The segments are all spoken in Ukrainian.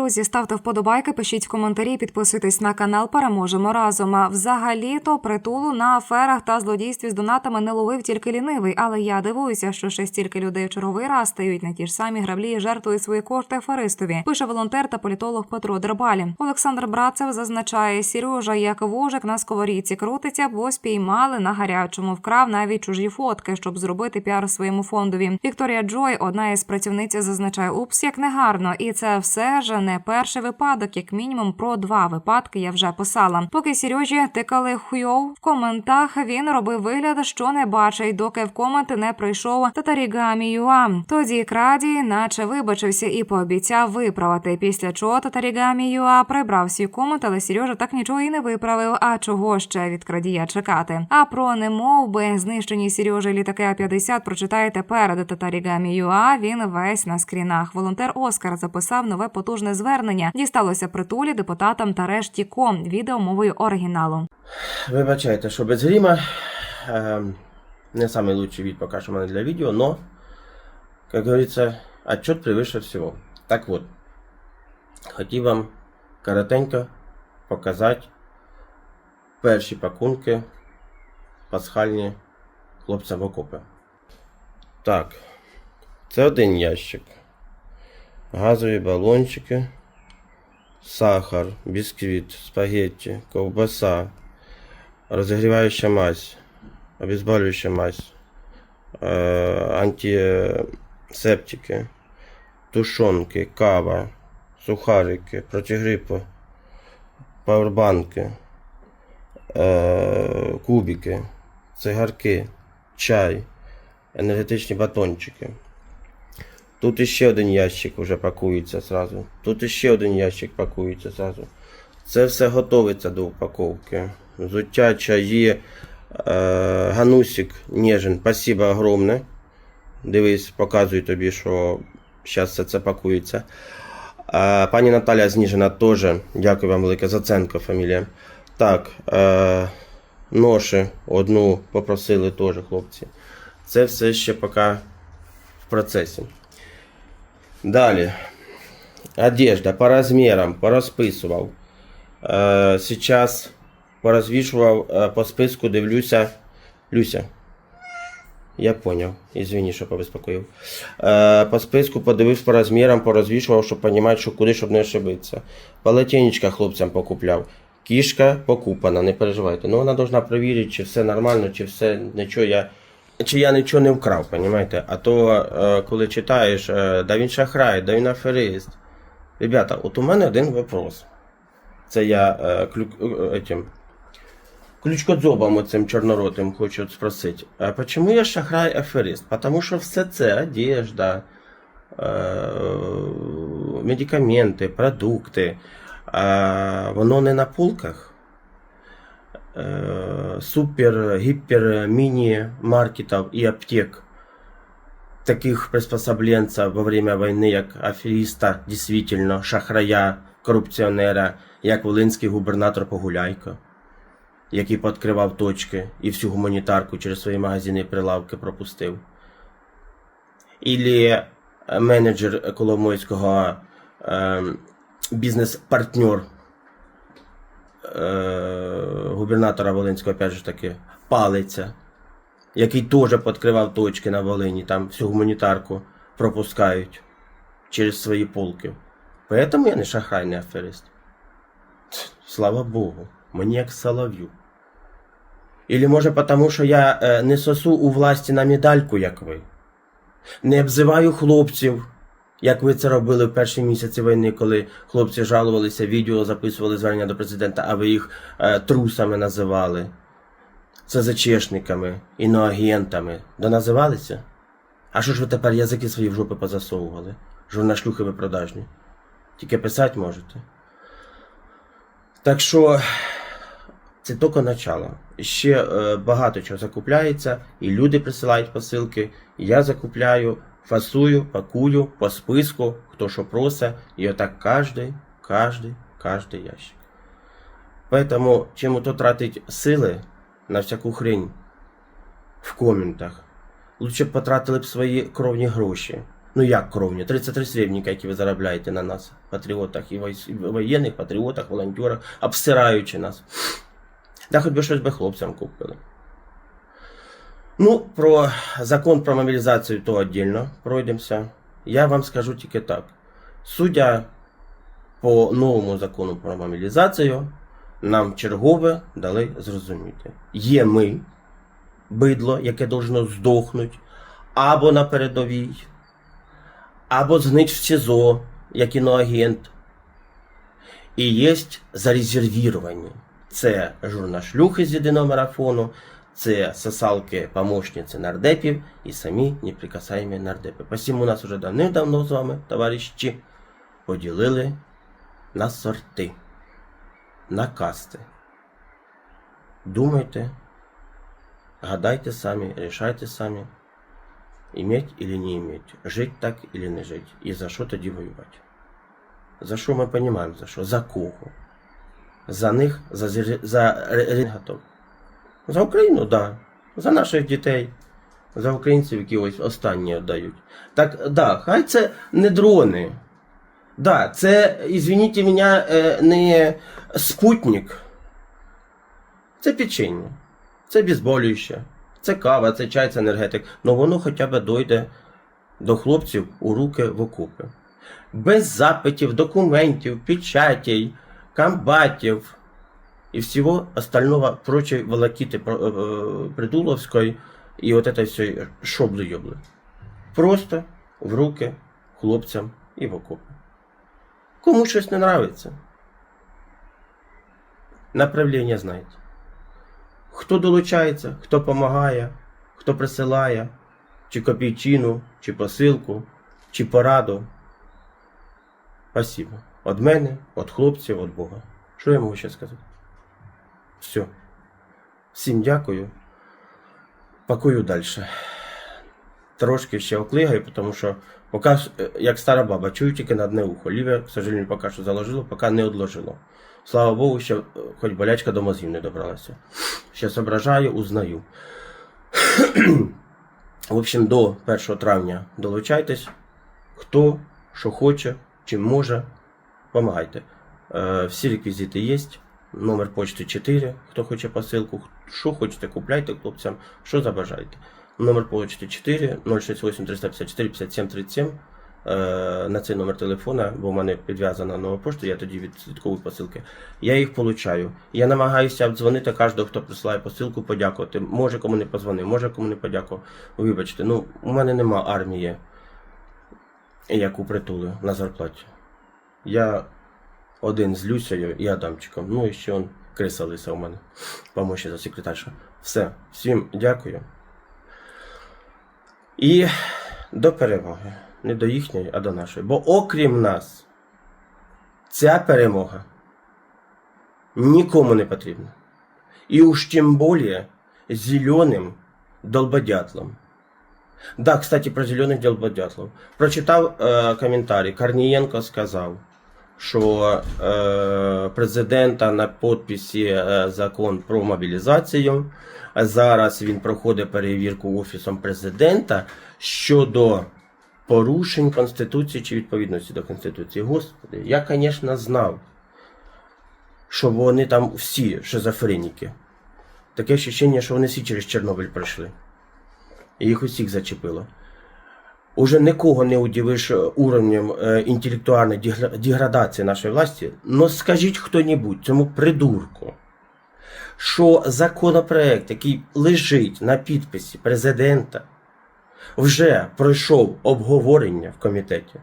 Друзі, ставте вподобайки, пишіть коментарі, підписуйтесь на канал. Переможемо разом. А Взагалі-то притулу на аферах та злодійстві з донатами не ловив тільки лінивий, але я дивуюся, що ще стільки людей в черговий раз стають на ті ж самі граблі і жертвують свої кошти аферистові. Пише волонтер та політолог Петро Дербалі. Олександр Братцев зазначає, Сережа як вожик на сковорідці крутиться, бо спіймали на гарячому. Вкрав навіть чужі фотки, щоб зробити піар своєму фондові. Вікторія Джой, одна із працівниць, зазначає упс, як негарно, і це все ж не перший випадок, як мінімум про два випадки я вже писала. Поки Сережі тикали хуйов в коментах, він робив вигляд, що не бачить, доки в коменти не прийшов Татарігамі Юа. Тоді краді, наче вибачився і пообіцяв виправити. Після чого Татарігамі Юа прибрав свій комент, але Сережа так нічого і не виправив. А чого ще від крадія чекати? А про немовби знищені Сережі літаки А-50 прочитаєте перед Татарігамі Юа. Він весь на скрінах. Волонтер Оскар записав нове потужне звернення. Дісталося притулі депутатам та решті ком. Відео мовою оригіналу. Вибачайте, що без грима. Эм, не самый лучший вид пока что у меня для видео, но, как говорится, отчет превыше всего. Так вот, хотів вам коротенько показати перші пакунки пасхальні хлопцям в окопи. Так, це один ящик. Газові балончики, сахар, бісквіт, спагетті, ковбаса, розігріваюча мазь, обезболююча мазь, е, антисептики, тушонки, кава, сухарики, протигрипу, павербанки, е, кубики, цигарки, чай, енергетичні батончики. Тут іще один ящик вже пакується зразу. Тут іще один ящик пакується зразу. Це все готовиться до упаковки. Взуття, чаї, е, ганусик, Нежин, спасибо огромне. Дивись, показую тобі, що зараз все це пакується. Е, пані Наталя Зніжена теж. Дякую вам велике. Заценко фамілія. Так, е, ноші одну попросили теж хлопці. Це все ще поки в процесі. Далі. Одежда по розмірам, порозписував. Е, сейчас порозвішував е, по списку, дивлюся. Люся. Я поняв. Извини, що побеспокоїв. Е, по списку подивився по розмірам, порозвішував, щоб розуміти, що куди, щоб не ошибитися. Полотенечка хлопцям покупляв. Кішка покупана, не переживайте. Ну вона должна перевірити, чи все нормально, чи все нічого я. Чи я нічого не вкрав, понімаєте? А то, е, коли читаєш, е, да він шахрай, да він аферист. Ребята, от у мене один вопрос. Це я е, клю, е, этим, ключкодзобом оцим чорноротим хочу спросити. А почему я шахрай аферист? Потому що все це одежда, медикаменти, продукти, воно не на полках. Е, супер, гипер, міні-маркетів і аптек. Таких приспособленців во время війни, як аферіста, дійсно, шахрая, корупціонера, як волинський губернатор Погуляйко, який підкривав точки і всю гуманітарку через свої магазини і прилавки пропустив. Ілі е, менеджер Коломойського е, бізнес-партнер губернатора Волинського, опять же таки, палиця, який теж підкривав точки на Волині, там всю гуманітарку пропускають через свої полки. Поэтому я не шахрай, не аферист. Слава Богу, мені як солов'ю. Ілі може потому, що я е, не сосу у власті на медальку, як ви. Не обзиваю хлопців, як ви це робили в перші місяці війни, коли хлопці жалувалися, відео записували звернення до президента, а ви їх е, трусами називали, ЦЗЧшниками, іноагентами. Доназивалися? А що ж ви тепер язики свої в жопи позасовували? Журнашлюхи ви продажні. Тільки писати можете. Так що це тільки начало. Ще е, багато чого закупляється, і люди присилають посилки, і я закупляю, фасую, пакую по списку, хто що просить, і отак кожний, кожний, кожний ящик. Поэтому, чим то тратить сили на всяку хрень в коментах, лучше б потратили б свої кровні гроші Ну як кровні? 33 срібника, які ви заробляєте на нас, патріотах і воєнних, патріотах, волонтерах, обсираючи нас. Да хоч би щось би хлопцям купили. Ну, про закон про мобілізацію то віддільно пройдемося. Я вам скажу тільки так. Судя по новому закону про мобілізацію, нам чергове дали зрозуміти. Є ми, бидло, яке должно здохнути, або на передовій, або знить в СІЗО, як іноагент. І є зарезервіровані. Це журнашлюхи з єдиного марафону, це сосалки помощниці нардепів і самі неприкасаємі нардепи. Посім у нас уже давним-давно з вами, товариші, поділили на сорти, на касти. Думайте, гадайте самі, рішайте самі, иметь или не иметь, жить так или не жить, і за що тоді воювати. За що ми розуміємо, за що? За кого? За них, за, зер- за регатов. За Україну, так. Да. За наших дітей, за українців, які ось останні віддають. Так, да, хай це не дрони. Да, це, извините мене, не спутник. Це печення. Це безболюще. Це кава, це чай, це енергетик. Но воно хоча б дойде до хлопців у руки в окопи. Без запитів, документів, печатей, комбатів и всего остального прочей волокиты про- э, придуловской и вот этой всей шоблы-ёблы. Просто в руки хлопцям і в окопи. Кому щось не нравиться. Направлення знаєте. Хто долучається, хто допомагає, хто присилає, чи копійчину, чи посилку, чи пораду. Спасибо. От мене, от хлопців, от Бога. Що я можу ще сказати? Все. Всім дякую. Пакую далі. Трошки ще оклигаю, тому що поки, е, як стара баба, чую тільки на одне ухо. Ліве, к сожалению, поки що заложило, поки не одложило. Слава Богу, ще е, хоч болячка до мозгів не добралася. Ще зображаю, узнаю. В общем, до 1 травня долучайтесь. Хто що хоче, чим може, помагайте. Е, всі реквізити є. Номер почти 4, хто хоче посилку. Що хочете, купляйте хлопцям, що забажаєте. Номер почти 4 068 354 57 37. Е, на цей номер телефона, бо в мене підв'язана нова пошта, я тоді відслідковую посилки. Я їх получаю. Я намагаюся обдзвонити кожного, хто присилає посилку, подякувати. Може кому не позвонив, може кому не подякував. Вибачте, ну у мене нема армії, яку притули на зарплаті. Я один з Люсею і Адамчиком. Ну і ще он криса лиса у мене. Помощі за секретарша. Все, всім дякую. І до перемоги. Не до їхньої, а до нашої. Бо окрім нас, ця перемога нікому не потрібна. І уж тим більше зеленим долбодятлом. Да, кстати, про зелених долбодятлов. Прочитав е, коментарі. Корнієнко сказав, що е, президента на підписі е, закон про мобілізацію. Зараз він проходить перевірку офісом президента щодо порушень Конституції чи відповідності до Конституції. Господи, я, звісно, знав, що вони там всі шизофреніки. Таке ощущення, що вони всі через Чорнобиль пройшли. І їх усіх зачепило. Уже нікого не удивиш уровнем е, інтелектуальної дегра- деградації нашої власті. Но скажіть хто-небудь цьому придурку, що законопроект, який лежить на підписі президента, вже пройшов обговорення в комітеті,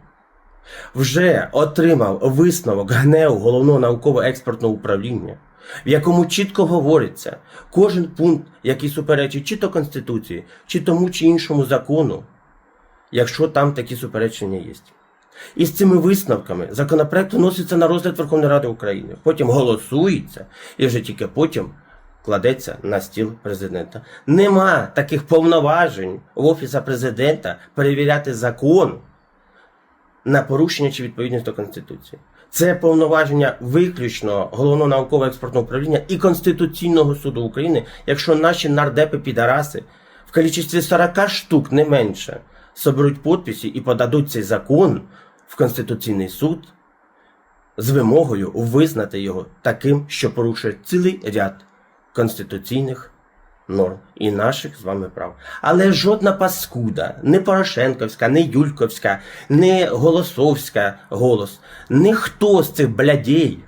вже отримав висновок ГНЕУ головного науково-експертного управління, в якому чітко говориться кожен пункт, який суперечить чи то Конституції, чи тому чи іншому закону, якщо там такі суперечення є. І з цими висновками законопроект вноситься на розгляд Верховної Ради України, потім голосується і вже тільки потім кладеться на стіл президента. Нема таких повноважень в Офіса президента перевіряти закон на порушення чи відповідність до Конституції. Це повноваження виключно головного науково-експортного управління і Конституційного суду України, якщо наші нардепи підараси в кількості 40 штук не менше соберуть підписи і подадуть цей закон в Конституційний суд з вимогою визнати його таким, що порушує цілий ряд конституційних норм і наших з вами прав. Але жодна паскуда, не Порошенковська, не Юльковська, не Голосовська голос, ніхто з цих блядей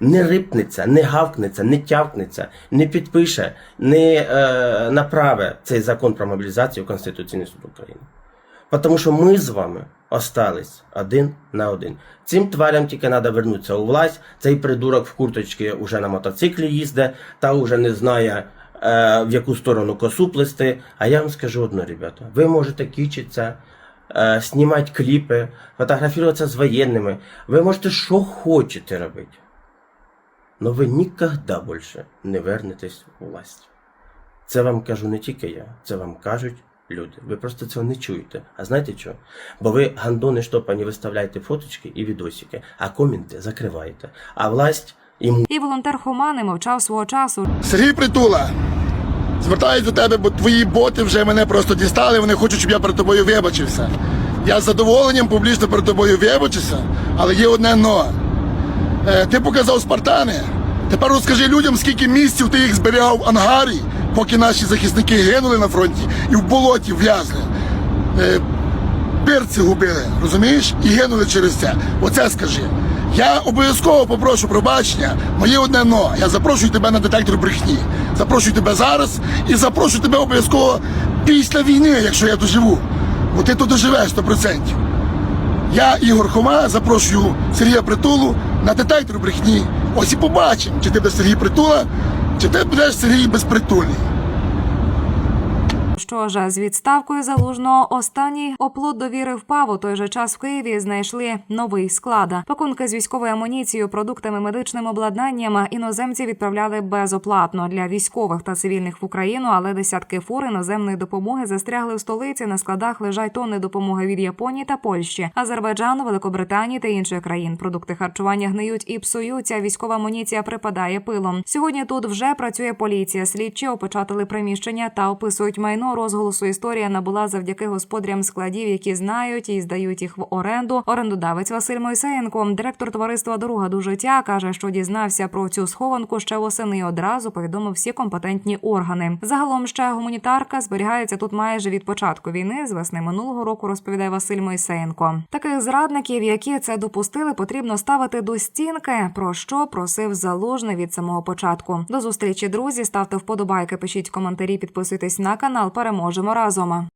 не рипнеться, не гавкнеться, не тявкнеться, не підпише, не е, направе цей закон про мобілізацію в Конституційний суд України. Тому що ми з вами остались один на один. Цим тварям тільки треба вернутися у власть. Цей придурок в курточці уже на мотоциклі їздить, та вже не знає, е, в яку сторону косу плести. А я вам скажу одне, ребята, ви можете кічитися, е, знімати кліпи, фотографуватися з воєнними. Ви можете що хочете робити. Но ви ніколи більше не вернетесь у власть. Це вам кажу не тільки я, це вам кажуть люди. Ви просто цього не чуєте. А знаєте що? Бо ви гандони штопані виставляєте фоточки і відосики, а коменти закриваєте. А власть йому І волонтер Хома не мовчав свого часу. Сергій Притула, звертаюсь до тебе, бо твої боти вже мене просто дістали. Вони хочуть, щоб я перед тобою вибачився. Я з задоволенням публічно перед тобою вибачуся, але є одне но. Е, ти показав Спартани. Тепер розкажи людям, скільки місяців ти їх зберігав в ангарі, поки наші захисники гинули на фронті і в болоті влязли. Е, перці губили, розумієш? І гинули через це. Оце скажи. Я обов'язково попрошу пробачення. Моє одне но. Я запрошую тебе на детектор брехні. Запрошую тебе зараз і запрошую тебе обов'язково після війни, якщо я доживу. Бо ти тут доживеш 100%. Я, Ігор Хома, запрошую Сергія Притулу на детектор брехні. Ось і побачимо, чи ти будеш Сергій Притула, чи ти будеш Сергій безпритульний. Що ж, з відставкою залужного останній оплот впав. У той же час в Києві знайшли новий склад. Пакунки з військовою амуніцією, продуктами, медичним обладнанням іноземці відправляли безоплатно для військових та цивільних в Україну, але десятки фур іноземної допомоги застрягли в столиці. На складах лежать тонни допомоги від Японії та Польщі, Азербайджану, Великобританії та інших країн. Продукти харчування гниють і псуються. Військова амуніція припадає пилом. Сьогодні тут вже працює поліція. Слідчі опечатали приміщення та описують майно. Розголосу історія набула завдяки господарям складів, які знають і здають їх в оренду. Орендодавець Василь Мойсеєнко, директор товариства Дорога до життя, каже, що дізнався про цю схованку ще восени. Одразу повідомив всі компетентні органи. Загалом ще гуманітарка зберігається тут майже від початку війни. З весни минулого року розповідає Василь Мойсеєнко. Таких зрадників, які це допустили, потрібно ставити до стінки. Про що просив залужний від самого початку. До зустрічі, друзі. Ставте вподобайки, пишіть коментарі, підписуйтесь на канал. Переможемо разом.